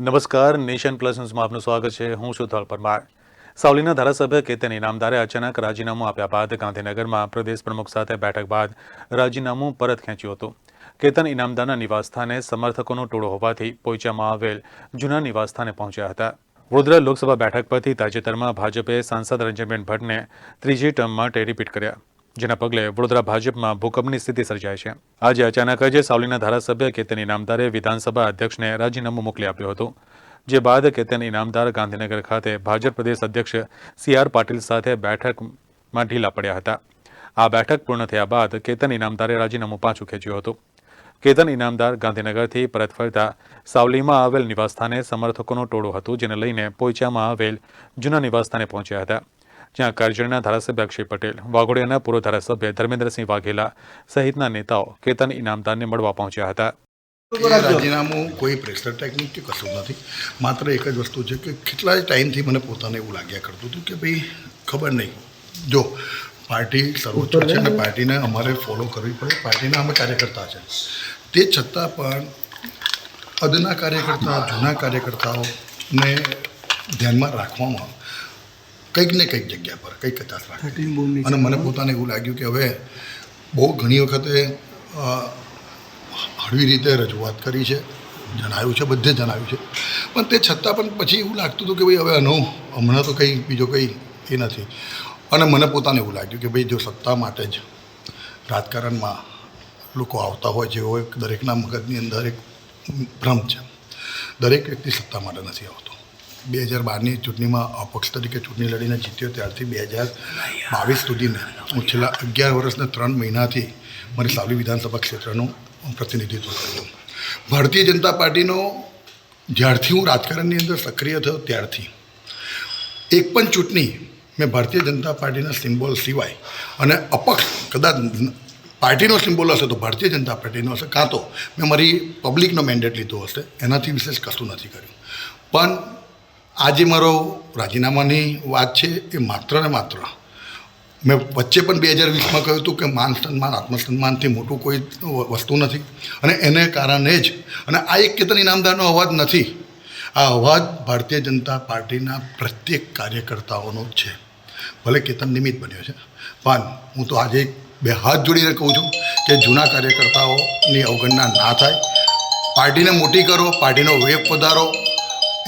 નમસ્કાર, nation plus ન્યૂઝમાં આપનું સ્વાગત છે. હું છું ધોલ પરમાર. સાવલીના ધારાસભ્ય કેતન ઇનામદારે અચાનક રાજીનામું આપ્યા બાદ ગાંધીનગરમાં પ્રદેશ પ્રમુખ સાથે બેઠક બાદ રાજીનામું પરત ખેંચ્યું હતું. કેતન ઇનામદારના નિવાસસ્થાને સમર્થકોનો ટોળો હોવાથી પોઈચામાં આવેલ જૂના નિવાસસ્થાને પહોંચ્યા હતા. વડોદરા લોકસભા બેઠક પરથી તાજેતરમાં ભાજપે સાંસદ રંજનબેન ભટ્ટને ત્રીજી ટર્મ માટે રિપીટ કર્યા. જેના પગલે વડોદરા ભાજપમાં ભૂકંપની સ્થિતિ સર્જાય છે. આજે અચાનક જ સાવલીના ધારાસભ્ય કેતન ઇનામદારે વિધાનસભા અધ્યક્ષને રાજીનામું મોકલી આપ્યું હતું. જે બાદ કેતન ઇનામદાર ગાંધીનગર ખાતે ભાજપ પ્રદેશ અધ્યક્ષ સી આર પાટીલ સાથે બેઠકમાં ઢીલા પડ્યા હતા. આ બેઠક પૂર્ણ થયા બાદ કેતન ઇનામદારે રાજીનામું પાછું ખેંચ્યું હતું. કેતન ઇનામદાર ગાંધીનગરથી પરત ફરતા સાવલીમાં આવેલ નિવાસસ્થાને સમર્થકોનું ટોળું હતું, જેને લઈને પોઈચામાં આવેલ જૂના નિવાસસ્થાને પહોંચ્યા હતા. જ્યાં કરજણના ધારાસભ્ય અક્ષય પટેલ વાઘોડિયાના પૂર્વ ધારાસભ્ય ધર્મેન્દ્રસિંહ વાઘેલા સહિતના નેતાઓ કેતન ઇનામદારને મળવા પહોંચ્યા હતા. રાજીનામું કોઈ પ્રેશર ટેકનિક કે કશું નથી. માત્ર એક જ વસ્તુ છે કે કેટલા ટાઈમથી મને પોતાને એવું લાગ્યા કરતું હતું કે ભાઈ ખબર નહીં. જો પાર્ટી સર્વોચ્ચ છે અને પાર્ટીને અમારે ફોલો કરવી પડે. પાર્ટીના અમે કાર્યકર્તા છે. તે છતાં પણ અદના કાર્યકર્તા જૂના કાર્યકર્તાઓને ધ્યાનમાં રાખવામાં કંઈક ને કંઈક જગ્યા પર કંઈક કચાશ રાખી. અને મને પોતાને એવું લાગ્યું કે હવે બહુ ઘણી વખતે હળવી રીતે રજૂઆત કરી છે જણાવ્યું છે બધે જણાવ્યું છે. પણ તે છતાં પણ પછી એવું લાગતું હતું કે ભાઈ હવે આનો હમણાં તો કંઈ બીજો કંઈ એ નથી. અને મને પોતાને એવું લાગ્યું કે ભાઈ જો સત્તા માટે જ રાજકારણમાં લોકો આવતા હોય એક દરેકના મગજની અંદર એક ભ્રમ છે. દરેક વ્યક્તિ સત્તા માટે નથી આવતો. બે હજાર બારની ચૂંટણીમાં અપક્ષ તરીકે ચૂંટણી લડીને જીત્યો ત્યારથી બે હજાર બાવીસ સુધીને હું છેલ્લા અગિયાર વર્ષના ત્રણ મહિનાથી મારી સાવલી વિધાનસભા ક્ષેત્રનું પ્રતિનિધિત્વ કર્યું ભારતીય જનતા પાર્ટીનો જ્યારથી હું રાજકારણની અંદર સક્રિય થયો ત્યારથી એક પણ ચૂંટણી મેં ભારતીય જનતા પાર્ટીના સિમ્બોલ સિવાય અને અપક્ષ કદાચ પાર્ટીનો સિમ્બોલ હશે તો ભારતીય જનતા પાર્ટીનો હશે કાં તો મેં મારી પબ્લિકનો મેન્ડેટ લીધો હશે. એનાથી વિશેષ કશું નથી કર્યું. પણ આજે મારો રાજીનામાની વાત છે એ માત્ર ને માત્ર. મેં વચ્ચે પણ બે હજાર વીસમાં કહ્યું હતું કે માન સન્માન, આત્મસન્માનથી મોટું કોઈ વસ્તુ નથી. અને એને કારણે જ, અને આ એક કેતન ઇનામદારનો અવાજ નથી. આ અવાજ ભારતીય જનતા પાર્ટીના પ્રત્યેક કાર્યકર્તાઓનો જ છે. ભલે કેતન નિમિત્ત બન્યો છે. પણ હું તો આજે બે હાથ જોડીને કહું છું કે જૂના કાર્યકર્તાઓની અવગણના ના થાય. પાર્ટીને મોટી કરો, પાર્ટીનો વેગ વધારો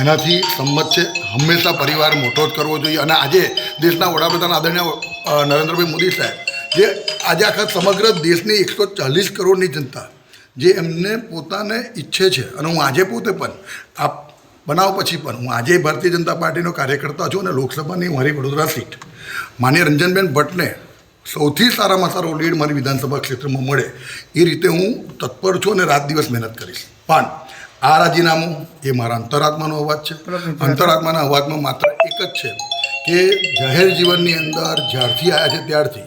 એનાથી સંમત છે. હંમેશા પરિવાર મોટો જ કરવો જોઈએ. અને આજે દેશના વડાપ્રધાન આદરણીય નરેન્દ્રભાઈ મોદી સાહેબ, જે આજે આખા સમગ્ર દેશની એકસો ચાલીસ કરોડની જનતા, જે એમને પોતાને ઈચ્છે છે, અને હું આજે પોતે પણ, આ બનાવ પછી પણ હું આજે ભારતીય જનતા પાર્ટીનો કાર્યકર્તા છું અને લોકસભાની મારી વડોદરા સીટ. માન્ય રંજનબેન ભટ્ટને સૌથી સારામાં સારો લીડ મારી વિધાનસભા ક્ષેત્રમાં મળે, એ રીતે હું તત્પર છું અને રાત દિવસ મહેનત કરીશ. પણ આ રાજીનામું એ મારા અંતરાત્માનો અવાજ છે. અંતરાત્માના અવાજમાં માત્ર એક જ છે કે જાહેર જીવનની અંદર જ્યારથી આવ્યા છે ત્યારથી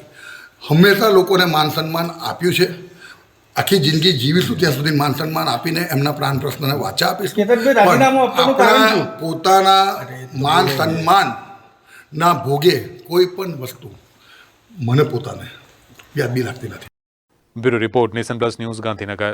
હંમેશા લોકોને માન સન્માન આપ્યું છે. આખી જિંદગી જીવીશું ત્યાં સુધી માન સન્માન આપીને એમના પ્રાણ પ્રશ્નને વાચા આપીશું. આપણા પોતાના માન સન્માન ના ભોગે કોઈ પણ વસ્તુ મને પોતાને વ્યાજબી લાગતી નથી. Bureau report nation plus news Gandhinagar.